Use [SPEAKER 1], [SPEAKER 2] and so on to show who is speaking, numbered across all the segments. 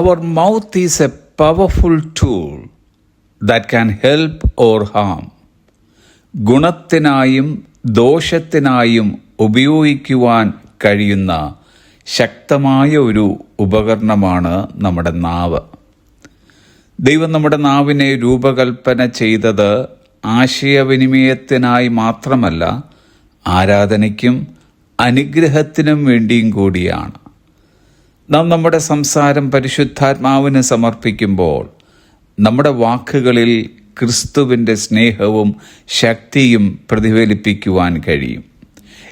[SPEAKER 1] Our mouth is a powerful tool that can help or harm. ഗുണത്തിനായും ദോഷത്തിനായും ഉപയോഗിക്കുവാൻ കഴിയുന്ന ശക്തമായ ഒരു ഉപകരണമാണ് നമ്മുടെ നാവ് ദൈവം നമ്മുടെ നാവിനെ രൂപകൽപ്പന ചെയ്തത് ആശയവിനിമയത്തിനായി മാത്രമല്ല ആരാധനയ്ക്കും അനുഗ്രഹത്തിനും വേണ്ടിയും കൂടിയാണ് നാം നമ്മുടെ സംസാരം പരിശുദ്ധാത്മാവിന് സമർപ്പിക്കുമ്പോൾ നമ്മുടെ വാക്കുകളിൽ ക്രിസ്തുവിന്റെ സ്നേഹവും ശക്തിയും പ്രതിഫലിപ്പിക്കുവാൻ കഴിയും.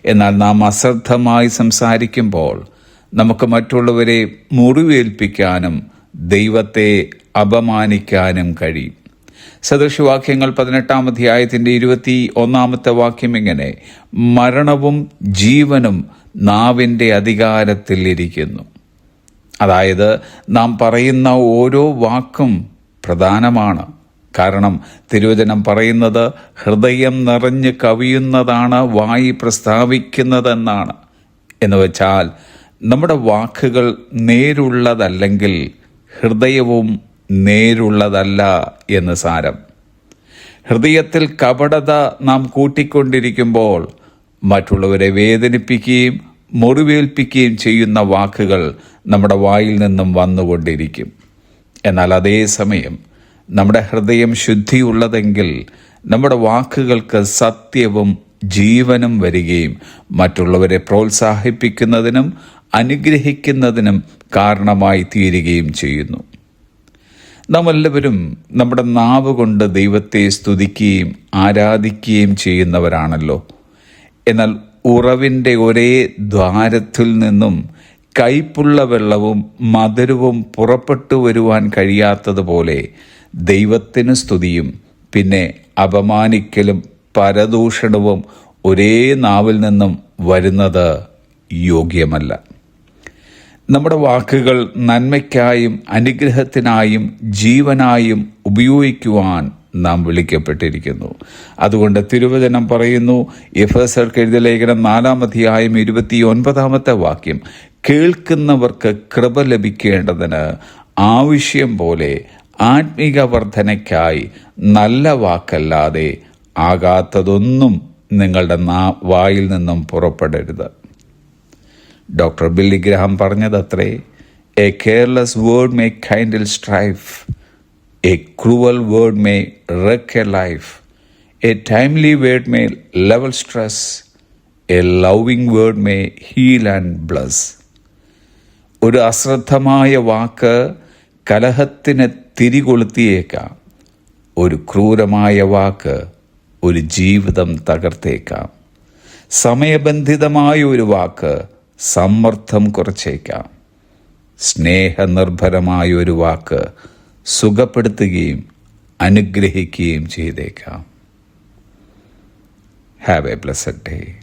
[SPEAKER 1] എന്നാൽ നാം അശ്രദ്ധമായി സംസാരിക്കുമ്പോൾ നമുക്ക് മറ്റുള്ളവരെ മുറിവേൽപ്പിക്കാനും ദൈവത്തെ അപമാനിക്കാനും കഴിയും. സദൃശവാക്യങ്ങൾ പതിനെട്ടാം അധ്യായത്തിന്റെ ഇരുപത്തി ഒന്നാമത്തെ വാക്യം ഇങ്ങനെ മരണവും ജീവനും നാവിന്റെ അധികാരത്തിൽ ഇരിക്കുന്നു. അതായത് നാം പറയുന്ന ഓരോ വാക്കും പ്രധാനമാണ്. കാരണം തിരുവചനം പറയുന്നത് ഹൃദയം നിറഞ്ഞ് കവിയുന്നതാണ് വായി പ്രസ്താവിക്കുന്നതെന്നാണ്. എന്ന് വെച്ചാൽ നമ്മുടെ വാക്കുകൾ നേരുള്ളതല്ലെങ്കിൽ ഹൃദയവും നേരുള്ളതല്ല എന്ന് സാരം. ഹൃദയത്തിൽ കപടത നാം കൂട്ടിക്കൊണ്ടിരിക്കുമ്പോൾ മറ്റുള്ളവരെ വേദനിപ്പിക്കുകയും മുറിവേൽപ്പിക്കുകയും ചെയ്യുന്ന വാക്കുകൾ നമ്മുടെ വായിൽ നിന്നും വന്നുകൊണ്ടിരിക്കും. എന്നാൽ അതേസമയം നമ്മുടെ ഹൃദയം ശുദ്ധിയുള്ളതെങ്കിൽ നമ്മുടെ വാക്കുകൾക്ക് സത്യവും ജീവനും വരികയും മറ്റുള്ളവരെ പ്രോത്സാഹിപ്പിക്കുന്നതിനും അനുഗ്രഹിക്കുന്നതിനും കാരണമായി തീരുകയും ചെയ്യുന്നു. നാം എല്ലാവരും നമ്മുടെ നാവ് കൊണ്ട് ദൈവത്തെ സ്തുതിക്കുകയും ആരാധിക്കുകയും ചെയ്യുന്നവരാണല്ലോ. എന്നാൽ ഉറവിന്റെ ഒരേ ദ്വാരത്തിൽ നിന്നും കയ്പുള്ള വെള്ളവും മധുരവും പുറപ്പെട്ടു വരുവാൻ കഴിയാത്തതുപോലെ ദൈവത്തിന് സ്തുതിയും പിന്നെ അപമാനിക്കലും പരദൂഷണവും ഒരേ നാവിൽ നിന്നും വരുന്നത് യോഗ്യമല്ല. നമ്മുടെ വാക്കുകൾ നന്മയ്ക്കായും അനുഗ്രഹത്തിനായും ജീവനായും ഉപയോഗിക്കുവാൻ നാം വിളിക്കപ്പെട്ടിരിക്കുന്നു. അതുകൊണ്ട് തിരുവചനം പറയുന്നു എഫേസർക്ക് എഴുതിയ ലേഖനം നാലാം അധ്യായം ഇരുപത്തി ഒൻപതാമത്തെ വാക്യം കേൾക്കുന്നവർക്ക് കൃപ ലഭിക്കേണ്ടതിന് ആവശ്യം പോലെ ആത്മീക വർധനയ്ക്കായി നല്ല വാക്കല്ലാതെ ആകാത്തതൊന്നും നിങ്ങളുടെ നാ വായിൽ നിന്നും പുറപ്പെടരുത്. Doctor Billy Graham പറഞ്ഞതത്രേ a careless word may kindle strife a cruel word may wreck a life. A timely word may level stress. A loving word may heal and bless. ഒരു അശ്രദ്ധമായ വാക്ക് കലഹത്തിന് തിരികൊളുത്തിയേക്കാം ഒരു ക്രൂരമായ വാക്ക് ഒരു ജീവിതം തകർത്തേക്കാം സമയബന്ധിതമായ ഒരു വാക്ക് സമ്മർദ്ദം കുറച്ചേക്കാം സ്നേഹനിർഭരമായ ഒരു വാക്ക് സുഖപ്പെടുത്തുകയും അനുഗ്രഹിക്കുകയും ചെയ്തേക്കാം. Have A blessed day